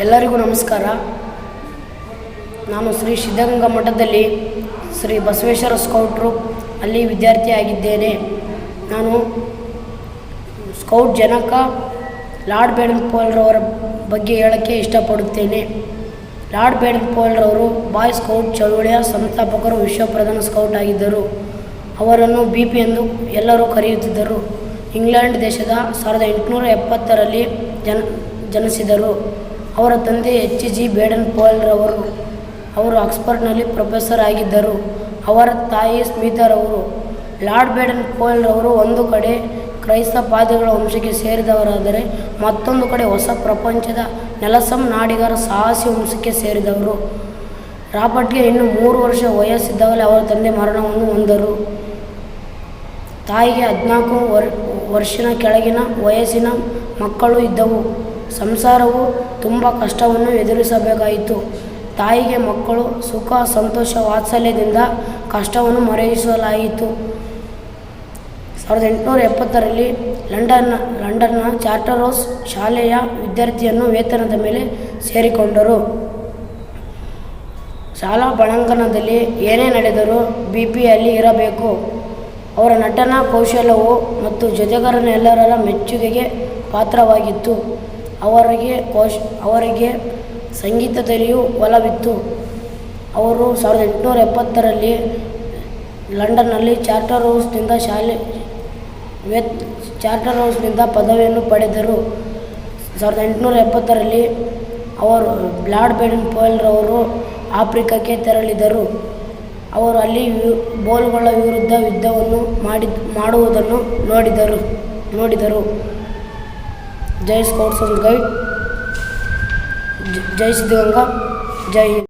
ಎಲ್ಲರಿಗೂ ನಮಸ್ಕಾರ. ನಾನು ಶ್ರೀ ಸಿದ್ಧಗಂಗಾ ಮಠದಲ್ಲಿ ಶ್ರೀ ಬಸವೇಶ್ವರ ಸ್ಕೌಟ್ರು ಅಲ್ಲಿ ವಿದ್ಯಾರ್ಥಿಯಾಗಿದ್ದೇನೆ. ನಾನು ಸ್ಕೌಟ್ ಜನಕ ಲಾರ್ಡ್ ಬೇಡನ್ ಪೋಲ್ರವರ ಬಗ್ಗೆ ಹೇಳೋಕ್ಕೆ ಇಷ್ಟಪಡುತ್ತೇನೆ. ಲಾರ್ಡ್ ಬೇಡನ್ ಪೋಲ್ರವರು ಬಾಯ್ ಸ್ಕೌಟ್ ಚಳುವಳಿಯ ಸಂಸ್ಥಾಪಕರು, ವಿಶ್ವ ಪ್ರಧಾನ ಸ್ಕೌಟ್ ಆಗಿದ್ದರು. ಅವರನ್ನು ಬಿ ಪಿ ಎಂದು ಎಲ್ಲರೂ ಕರೆಯುತ್ತಿದ್ದರು. ಇಂಗ್ಲೆಂಡ್ ದೇಶದ ಸಾವಿರದ ಎಂಟುನೂರ ಎಪ್ಪತ್ತರಲ್ಲಿ ಜನ, ಜನಿಸಿದರು. ಅವರ ತಂದೆ ಎಚ್ ಜಿ ಬೇಡನ್ ಪೋಲ್ರವರು ಅವರು ಆಕ್ಸ್ಫರ್ಡ್ನಲ್ಲಿ ಪ್ರೊಫೆಸರ್ ಆಗಿದ್ದರು. ಅವರ ತಾಯಿ ಸ್ಮಿತರವರು, ಲಾರ್ಡ್ ಬೇಡನ್ ಪೋಲ್ರವರು ಒಂದು ಕಡೆ ಕ್ರೈಸ್ತ ಪಾದಿಗಳ ವಂಶಕ್ಕೆ ಸೇರಿದವರಾದರೆ ಮತ್ತೊಂದು ಕಡೆ ಹೊಸ ಪ್ರಪಂಚದ ನೆಲಸಂ ನಾಡಿಗರ ಸಾಹಸಿ ವಂಶಕ್ಕೆ ಸೇರಿದವರು. ರಾಬರ್ಟ್ಗೆ ಇನ್ನು ಮೂರು ವರ್ಷ ವಯಸ್ಸಿದ್ದಾಗಲೇ ಅವರ ತಂದೆ ಮರಣವನ್ನು ಹೊಂದರು. ತಾಯಿಗೆ ಹದಿನಾಲ್ಕು ವರ್ ವರ್ಷದ ಕೆಳಗಿನ ವಯಸ್ಸಿನ ಮಕ್ಕಳು ಇದ್ದವು. ಸಂಸಾರವು ತುಂಬ ಕಷ್ಟವನ್ನು ಎದುರಿಸಬೇಕಾಯಿತು. ತಾಯಿಗೆ ಮಕ್ಕಳು ಸುಖ, ಸಂತೋಷ, ವಾತ್ಸಲ್ಯದಿಂದ ಕಷ್ಟವನ್ನು ಮರೆಯಿಸಲಾಯಿತು ಸಾವಿರದ ಎಂಟುನೂರ ಎಪ್ಪತ್ತರಲ್ಲಿ ಲಂಡನ್ನ ಲಂಡನ್ನ ಚಾರ್ಟರೋಸ್ ಶಾಲೆಯ ವಿದ್ಯಾರ್ಥಿಯನ್ನು ವೇತನದ ಮೇಲೆ ಸೇರಿಕೊಂಡರು. ಶಾಲಾ ಬಳಂಗಣದಲ್ಲಿ ಏನೇ ನಡೆದರೂ ಬಿ ಪಿಯಲ್ಲಿ ಇರಬೇಕು. ಅವರ ನಟನಾ ಕೌಶಲ್ಯವು ಮತ್ತು ಜೊತೆಗಾರನ ಎಲ್ಲರ ಮೆಚ್ಚುಗೆಗೆ ಪಾತ್ರವಾಗಿತ್ತು. ಅವರಿಗೆ ಕೋಶ್, ಅವರಿಗೆ ಸಂಗೀತದಲ್ಲಿಯೂ ಒಲವಿತ್ತು. ಅವರು ಸಾವಿರದ ಎಂಟುನೂರ ಎಪ್ಪತ್ತರಲ್ಲಿ ಲಂಡನ್ನಲ್ಲಿ ಚಾರ್ಟರ್ ಹೌಸ್ನಿಂದ ಶಾಲೆ, ವೆತ್, ಚಾರ್ಟರ್ ಹೌಸ್ನಿಂದ ಪದವಿಯನ್ನು ಪಡೆದರು. ಸಾವಿರದ ಎಂಟುನೂರ ಎಪ್ಪತ್ತರಲ್ಲಿ ಅವರು ಬ್ಲಾಡ್ ಬೇಡನ್ ಪೋಯಲ್ರವರು ಆಫ್ರಿಕಾಕ್ಕೆ ತೆರಳಿದರು. ಅವರು ಅಲ್ಲಿ ಬೋಲ್ಗಳ ವಿರುದ್ಧ ಯುದ್ಧವನ್ನು ಮಾಡಿ ಮಾಡುವುದನ್ನು ನೋಡಿದರು ನೋಡಿದರು. ಜೈ ಸ್ಕೌಟ್ಸ್ ಅಂಡ್ ಗೈಡ್ ಜ- ಜೈ ಸಿದ್ಧಗಂಗಾ ಜೈ ಹಿಂದ್